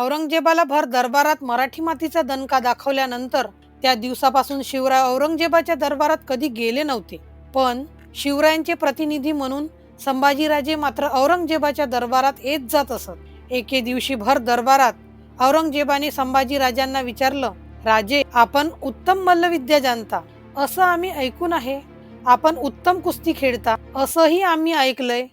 औरंगजेबाला भर दरबारात मराठी मातीचा दणका दाखवल्यानंतर त्या दिवसापासून शिवराय औरंगजेबाच्या दरबारात कधी गेले नव्हते. पण शिवरायांचे प्रतिनिधी म्हणून संभाजीराजे मात्र औरंगजेबाच्या दरबारात येत जात असत. एके दिवशी भर दरबारात औरंगजेबाने संभाजीराजांना विचारलं राजे आपण उत्तम मल्लविद्या जाणता. असं आम्ही ऐकून आहे. आपण उत्तम कुस्ती खेळता. असंही आम्ही ऐकलंय.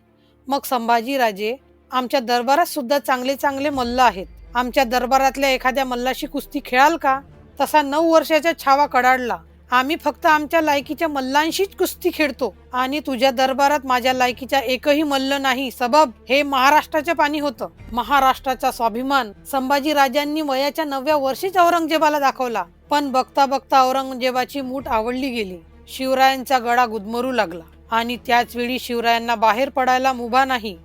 मग संभाजीराजे आमच्या दरबारात सुद्धा चांगले चांगले मल्ल आहेत. आमच्या दरबारातल्या एखाद्या मल्लाशी कुस्ती खेळाल का? तसा नऊ वर्षाचा छावा कडाडला. आम्ही फक्त आमच्या लायकीच्या मल्लांशीच कुस्ती खेळतो. आणि तुझ्या दरबारात माझ्या लायकीचा एकही मल्ल नाही. सबब हे महाराष्ट्राच्या पाणी होतं. महाराष्ट्राचा स्वाभिमान. संभाजी राजांनी वयाच्या नवव्या वर्षीच औरंगजेबाला दाखवला. पण बघता बघता औरंगजेबाची मूठ आवडली गेली. शिवरायांचा गळा गुदमरू लागला. आणि त्याच वेळी शिवरायांना बाहेर पडायला मुभा नाही.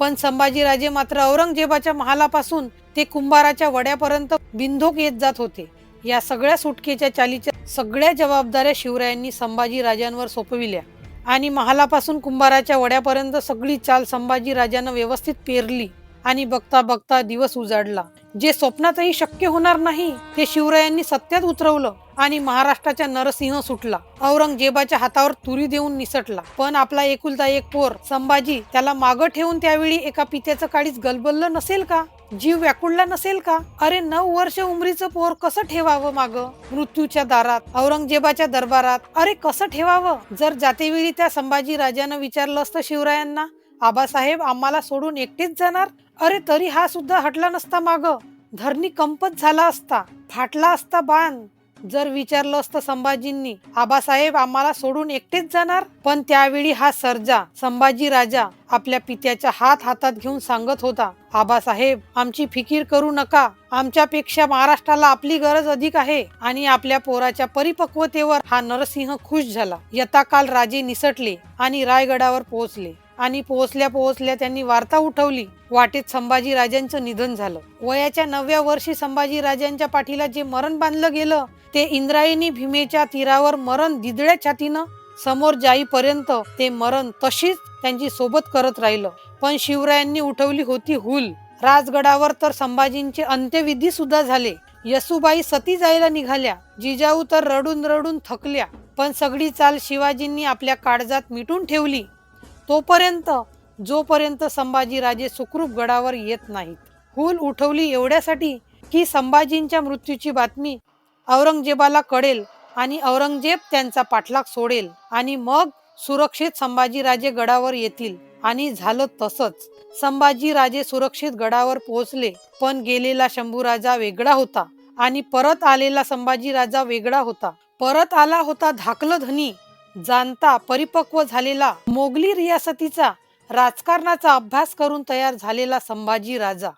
पण संभाजीराजे मात्र औरंगजेबाच्या महालापासून ते कुंभाराच्या वड्यापर्यंत बिंधोक येत जात होते. या सगळ्या सुटकेच्या चालीच्या सगळ्या जबाबदाऱ्या शिवरायांनी संभाजी राजांवर सोपविल्या आणि महालापासून कुंभाराच्या वड्यापर्यंत सगळी चाल संभाजी राजानं व्यवस्थित पेरली आणि बघता बघता दिवस उजाडला. जे स्वप्नातही शक्य होणार नाही ते शिवरायांनी सत्यात उतरवलं आणि महाराष्ट्राच्या नरसिंह सुटला. औरंगजेबाच्या हातावर तुरी देऊन निसटला. पण आपला एकुलता एक पोर संभाजी त्याला मागं ठेवून त्यावेळी एका पित्याचं काळीच गलबललं नसेल का? जीव व्याकुळला नसेल का? अरे नऊ वर्ष उमरीचं पोर कसं ठेवावं माग? मृत्यूच्या दारात औरंगजेबाच्या दरबारात. अरे कसं ठेवावं? जर जातेवेळी त्या संभाजी राजानं विचारलं असतं शिवरायांना आबासाहेब आम्हाला सोडून एकटेच जाणार? अरे तरी हा सुद्धा हटला नसता माग. धरणी कंपत झाला असता फाटला असता बाण. जर विचारलं असतं संभाजींनी आबासाहेब आम्हाला सोडून एकटेच जाणार? पण त्यावेळी हा सर्जा संभाजी राजा आपल्या पित्याच्या हात हातात घेऊन सांगत होता आबासाहेब आमची फिकीर करू नका. आमच्यापेक्षा महाराष्ट्राला आपली गरज अधिक आहे आणि आपल्या पोराच्या परिपक्वतेवर हा नरसिंह खुश झाला. यथाकाल राजे निसटले आणि रायगडावर पोहोचले. आणि पोहोचल्या पोहोचल्या त्यांनी वार्ता उठवली. वाटेत संभाजी राजांचं निधन झालं. वयाच्या नवव्या वर्षी संभाजी राजांच्या पाठीला जे मरण बांधलं गेलं ते इंद्रायणी भीमेच्या तीरावर मरण दिदड्या छातीनं समोर जाईपर्यंत ते मरण तशीच त्यांची सोबत करत राहिलं. पण शिवरायांनी उठवली होती हुल. राजगडावर तर संभाजींचे अंत्यविधी सुद्धा झाले. यसुबाई सती जायला निघाल्या. जिजाऊ तर रडून रडून थकल्या. पण सगळी चाल शिवाजींनी आपल्या काळजात मिटून ठेवली. तोपर्यंत जोपर्यंत संभाजीराजे सुखरूप गडावर येत नाहीत. हुल उठवली एवढ्यासाठी की संभाजींच्या मृत्यूची बातमी औरंगजेबाला कळेल आणि औरंगजेब त्यांचा पाठलाग सोडेल आणि मग सुरक्षित संभाजीराजे गडावर येतील. आणि झालं तसंच. संभाजीराजे सुरक्षित गडावर पोहोचले पण गेलेला शंभूराजा वेगळा होता आणि परत आलेला संभाजीराजा वेगळा होता. परत आला होता धाकलं धनी जाणता परिपक्व झालेला मोगली रियासतीचा राजकारणाचा अभ्यास करून तयार झालेला संभाजी राजा